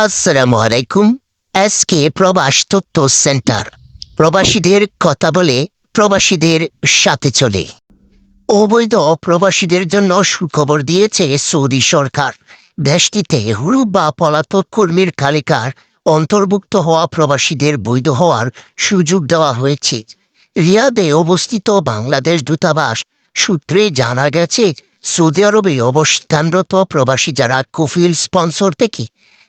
আসসালামু আলাইকুম এসকে প্রবাস তথ্য সেন্টার। প্রবাসীদের কথা বলে প্রবাসীদের সাথে চলে। অবৈধ প্রবাসীদের জন্য সুখবর দিয়েছে সৌদি সরকার। দেশটিতে হুরুপ বা পলাতক কর্মীর তালিকার অন্তর্ভুক্ত হওয়া প্রবাসীদের বৈধ হওয়ার সুযোগ দেওয়া হয়েছে। রিয়াদে অবস্থিত বাংলাদেশ দূতাবাস সূত্রে জানা গেছে, সৌদি আরবে অবস্থানরত প্রবাসী যারা কফিল স্পন্সর থেকে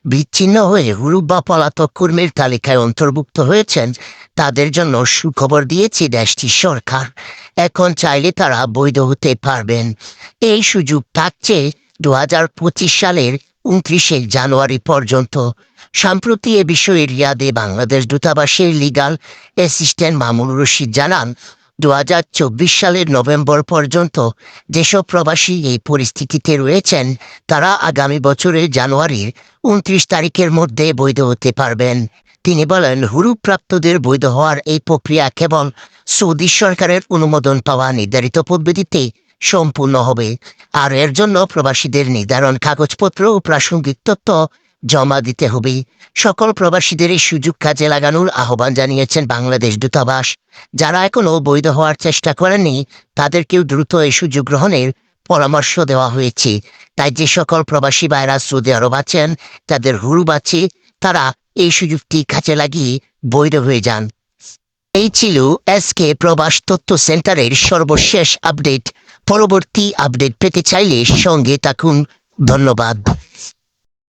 বিচ্ছিন্ন হয়ে হুরুপ বা পলাতক কর্মীর তালিকায় অন্তর্ভুক্ত হয়েছেন, তাদের জন্য সুখবর দিয়েছে দেশটির সরকার। এখন চাইলে তারা বৈধ হতে পারবেন। এই সুযোগ থাকছে দু হাজার পঁচিশ সালের উনত্রিশে জানুয়ারি পর্যন্ত। সম্প্রতি এ বিষয়ে রিয়াদে বাংলাদেশ দূতাবাসের লিগাল অ্যাসিস্ট্যান্ট মামুন রশিদ জানান দু হাজার চব্বিশ সালের নভেম্বর পর্যন্ত যেসব প্রবাসী এই পরিস্থিতিতে রয়েছেন, তারা আগামী বছরের জানুয়ারির উনত্রিশ তারিখের মধ্যে বৈধ হতে পারবেন। তিনি বলেন, হুরুপ্রাপ্তদের বৈধ হওয়ার এই প্রক্রিয়া কেবল সৌদি সরকারের অনুমোদন পাওয়া নির্ধারিত পদ্ধতিতে সম্পূর্ণ হবে। আর এর জন্য প্রবাসীদের নির্ধারণ কাগজপত্র ও প্রাসঙ্গিক তথ্য জমা দিতে হবে। সকল প্রবাসীদের এই সুযোগ কাজে লাগানোর আহ্বান জানিয়েছেন বাংলাদেশ দূতাবাস। যারা এখনও বৈধ হওয়ার চেষ্টা করেনি তাদেরকেও দ্রুত এই সুযোগ গ্রহণের পরামর্শ দেওয়া হয়েছে। তাই যে সকল প্রবাসী ভাইরা সৌদি আরব আছেন, তাদের হুরুব আছে তারা এই সুযোগটি কাজে লাগিয়ে বৈধ হয়ে যান। এই ছিল এসকে প্রবাস তথ্য সেন্টারের সর্বশেষ আপডেট। পরবর্তী আপডেট পেতে চাইলে সঙ্গে থাকুন। ধন্যবাদ।